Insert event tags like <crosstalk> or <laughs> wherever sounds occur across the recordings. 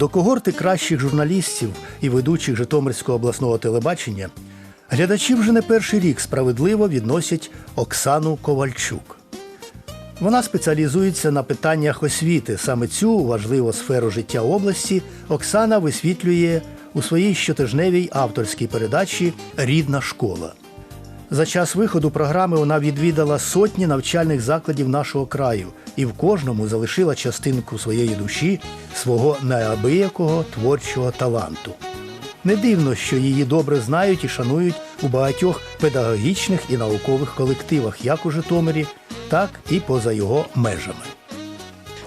До когорти кращих журналістів і ведучих Житомирського обласного телебачення глядачі вже не перший рік справедливо відносять Оксану Ковальчук. Вона спеціалізується на питаннях освіти. Саме цю важливу сферу життя області Оксана висвітлює у своїй щотижневій авторській передачі Рідна школа. За час виходу програми вона відвідала сотні навчальних закладів нашого краю і в кожному залишила частинку своєї душі, свого неабиякого творчого таланту. Не дивно, що її добре знають і шанують у багатьох педагогічних і наукових колективах, як у Житомирі, так і поза його межами.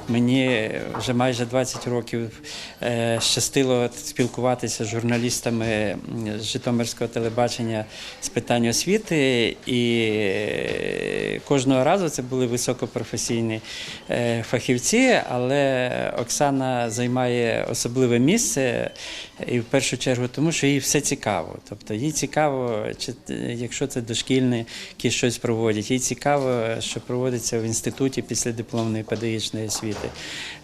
Мені вже майже 20 років е, щастило спілкуватися з журналістами з Житомирського телебачення з питань освіти, і е, кожного разу це були високопрофесійні е, фахівці, але Оксана займає особливе місце, і в першу чергу тому, що їй все цікаво. Тобто їй цікаво, чи якщо це дошкільники щось проводять, їй цікаво, що проводиться в інституті післядипломної педагогічної освіти.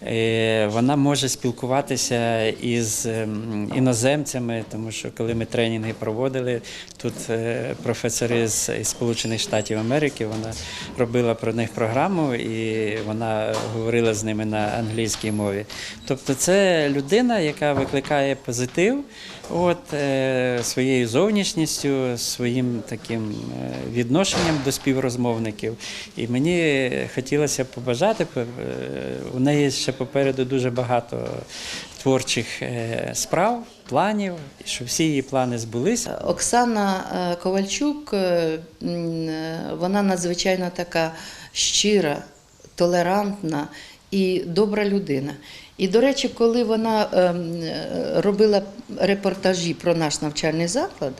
Е, Вона може спілкуватися із ем, іноземцями, тому що коли ми тренінги проводили, тут е, професори з Сполучених Штатів Америки, вона робила про них програму і вона говорила з ними на англійській мові. Тобто, це людина, яка викликає позитив. От е, своєю зовнішністю, своїм таким відношенням до співрозмовників. І мені хотілося побажати, у неї ще попереду дуже багато творчих е, справ, планів, щоб всі її плани збулися. Оксана е, Ковальчук, е, вона надзвичайно така щира, толерантна і добра людина. І, до речі, коли вона ем, робила репортажі про наш навчальний заклад,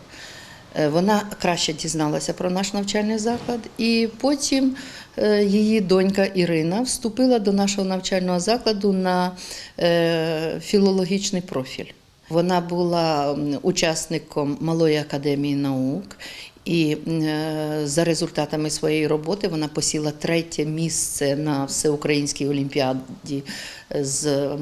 вона краще дізналася про наш навчальний заклад, і потім е, її донька Ірина вступила до нашого навчального закладу на е, філологічний профіль. Вона була учасником Малої академії наук. І е, за результатами своєї роботи вона посіла третє місце на всеукраїнській олімпіаді з е,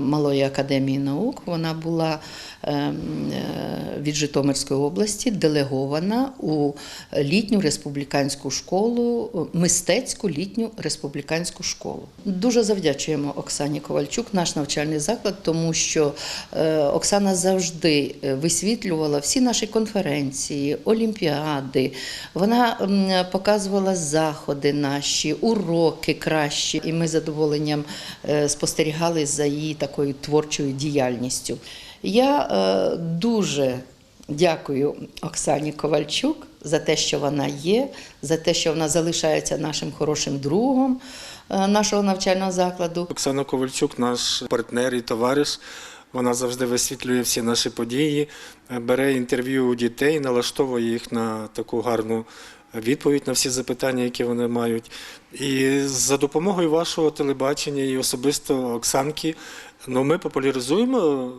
Малої академії наук. Вона була е, м, е, від Житомирської області делегована у літню республіканську школу, мистецьку літню республіканську школу. Дуже завдячуємо Оксані Ковальчук, наш навчальний заклад, тому що е, Оксана завжди е, висвітлювала всі наші конференції, олімпіади. Вона показувала заходи наші, уроки кращі, і ми задоволенням е, спостерігали за її такою творчою діяльністю. Я е, дуже дякую Оксані Ковальчук за те, що вона є, за те, що вона залишається нашим хорошим другом е, нашого навчального закладу. Оксана Ковальчук, наш партнер і товариш. Вона завжди висвітлює всі наші події, е, бере інтерв'ю у дітей, налаштовує їх на таку гарну відповідь на всі запитання, які вони мають. І за допомогою вашого телебачення і особисто Оксанки, ну, ми популяризуємо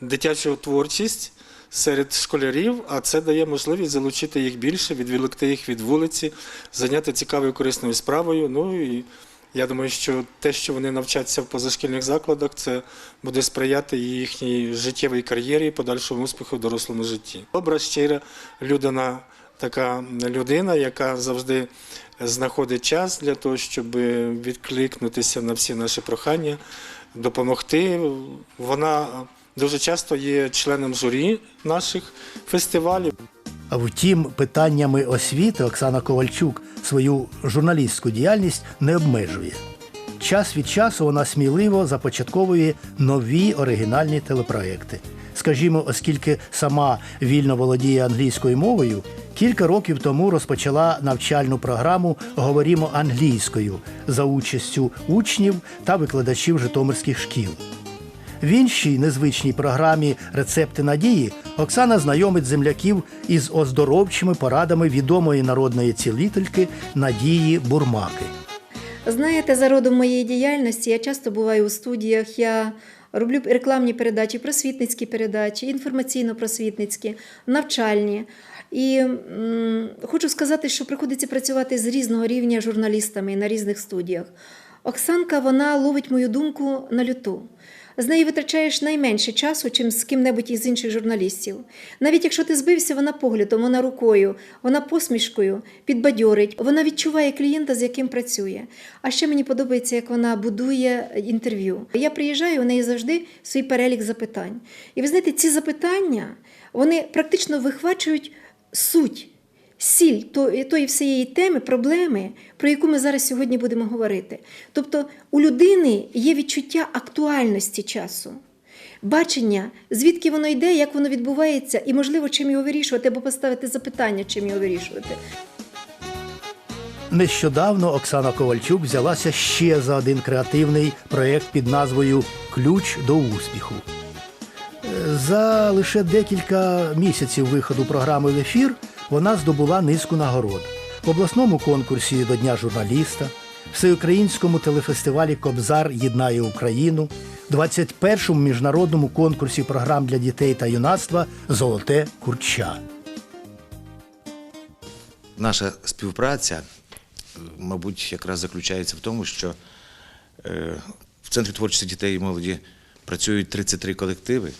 дитячу творчість серед школярів, а це дає можливість залучити їх більше, відволікти їх від вулиці, зайняти цікавою корисною справою. Ну і я думаю, що те, що вони навчаться в позашкільних закладах, це буде сприяти їхній життєвій кар'єрі і подальшому успіху в дорослому житті. Добра, щира, людина, така людина, яка завжди знаходить час для того, щоб відкликнутися на всі наші прохання, допомогти. Вона дуже часто є членом журі наших фестивалів. А втім, питаннями освіти Оксана Ковальчук свою журналістську діяльність не обмежує. Час від часу вона сміливо започатковує нові оригінальні телепроекти. Скажімо, оскільки сама вільно володіє англійською мовою, кілька років тому розпочала навчальну програму Говорімо англійською за участю учнів та викладачів житомирських шкіл. В іншій незвичній програмі Рецепти надії Оксана знайомить земляків із оздоровчими порадами відомої народної цілительки Надії Бурмаки. Знаєте, за родом моєї діяльності я часто буваю у студіях. Я роблю рекламні передачі, просвітницькі передачі, інформаційно-просвітницькі, навчальні. І м, хочу сказати, що приходиться працювати з різного рівня журналістами на різних студіях. Оксанка вона ловить мою думку на люту. З нею витрачаєш найменше часу, чим з ким-небудь із інших журналістів. Навіть якщо ти збився, вона поглядом, вона рукою, вона посмішкою підбадьорить, вона відчуває клієнта, з яким працює. А ще мені подобається, як вона будує інтерв'ю. Я приїжджаю, у неї завжди свій перелік запитань. І ви знаєте, ці запитання вони практично вихвачують суть. Сіль то- тої всієї теми, проблеми, про яку ми зараз сьогодні будемо говорити. Тобто у людини є відчуття актуальності часу, бачення, звідки воно йде, як воно відбувається, і, можливо, чим його вирішувати, або поставити запитання, чим його вирішувати. Нещодавно Оксана Ковальчук взялася ще за один креативний проєкт під назвою Ключ до успіху. Е, За лише декілька місяців виходу програми в ефір вона здобула низку нагород в обласному конкурсі до Дня журналіста, всеукраїнському телефестивалі Кобзар Єднає Україну, 21-му міжнародному конкурсі програм для дітей та юнацтва Золоте курча. Наша співпраця, мабуть, якраз заключається в тому, що е, в Центрі творчості дітей і молоді працюють 33 колективи.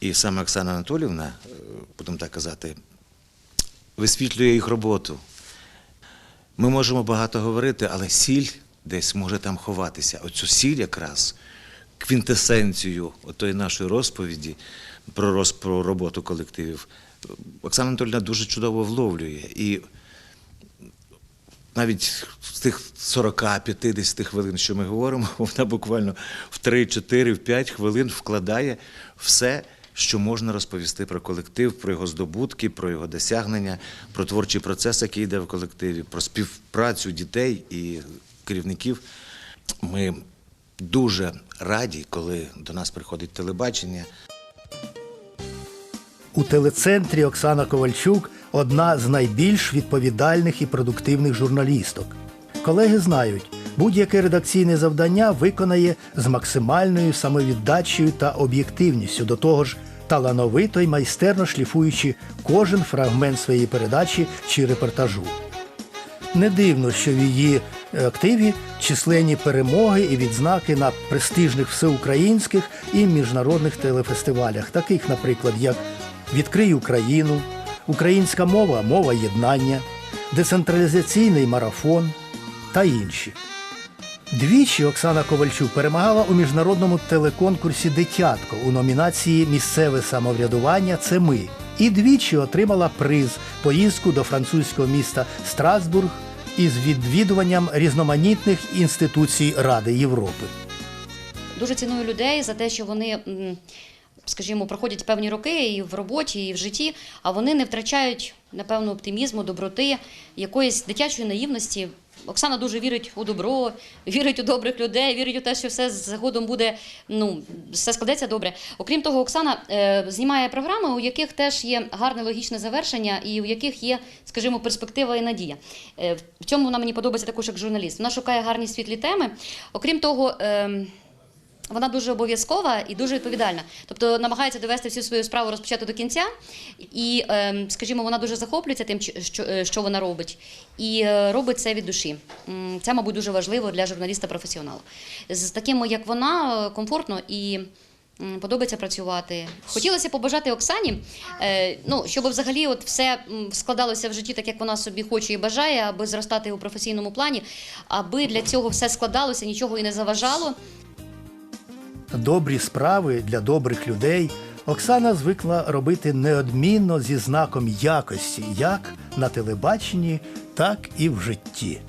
І саме Оксана Анатолівна, е, будемо так казати, висвітлює їх роботу. Ми можемо багато говорити, але сіль десь може там ховатися. Оцю сіль якраз квінтесенцію отої нашої розповіді про, роз, про роботу колективів. Оксана Анатольовна дуже чудово вловлює. І навіть з тих 40-50 хвилин, що ми говоримо, <laughs> вона буквально в 3, 4, в 5 хвилин вкладає все, що можна розповісти про колектив, про його здобутки, про його досягнення, про творчий процес, який йде в колективі, про співпрацю дітей і керівників. Ми дуже раді, коли до нас приходить телебачення. У телецентрі Оксана Ковальчук одна з найбільш відповідальних і продуктивних журналісток. Колеги знають, будь-яке редакційне завдання виконає з максимальною самовіддачею та об'єктивністю, до того ж талановито й майстерно шліфуючи кожен фрагмент своєї передачі чи репортажу. Не дивно, що в її е, активі численні перемоги і відзнаки на престижних всеукраїнських і міжнародних телефестивалях, таких, наприклад, як Відкрий Україну, Українська мова мова єднання, Децентралізаційний марафон та інші. Двічі Оксана Ковальчук перемагала у міжнародному телеконкурсі Дитятко у номінації Місцеве самоврядування це ми і двічі отримала приз поїздку до французького міста Страсбург із відвідуванням різноманітних інституцій Ради Європи. Дуже ціную людей за те, що вони, скажімо, проходять певні роки і в роботі, і в житті, а вони не втрачають, напевно, оптимізму, доброти, якоїсь дитячої наївності. Оксана дуже вірить у добро, вірить у добрих людей, вірить у те, що все згодом буде, ну, все складеться добре. Окрім того, Оксана е, знімає програми, у яких теж є гарне логічне завершення і у яких є, скажімо, перспектива і надія. Е, в цьому вона мені подобається також як журналіст. Вона шукає гарні світлі теми. Окрім того, е, вона дуже обов'язкова і дуже відповідальна. Тобто намагається довести всю свою справу розпочати до кінця, і, ем, скажімо, вона дуже захоплюється тим, що, е, вона робить, і е, робить це від душі. Це, мабуть, дуже важливо для журналіста-професіонала. З такими, як вона, е, комфортно і. Подобається працювати. Хотілося побажати Оксані, ну щоб взагалі от все складалося в житті так, як вона собі хоче і бажає, аби зростати у професійному плані, аби для цього все складалося, нічого і не заважало. Добрі справи для добрих людей Оксана звикла робити неодмінно зі знаком якості як на телебаченні, так і в житті.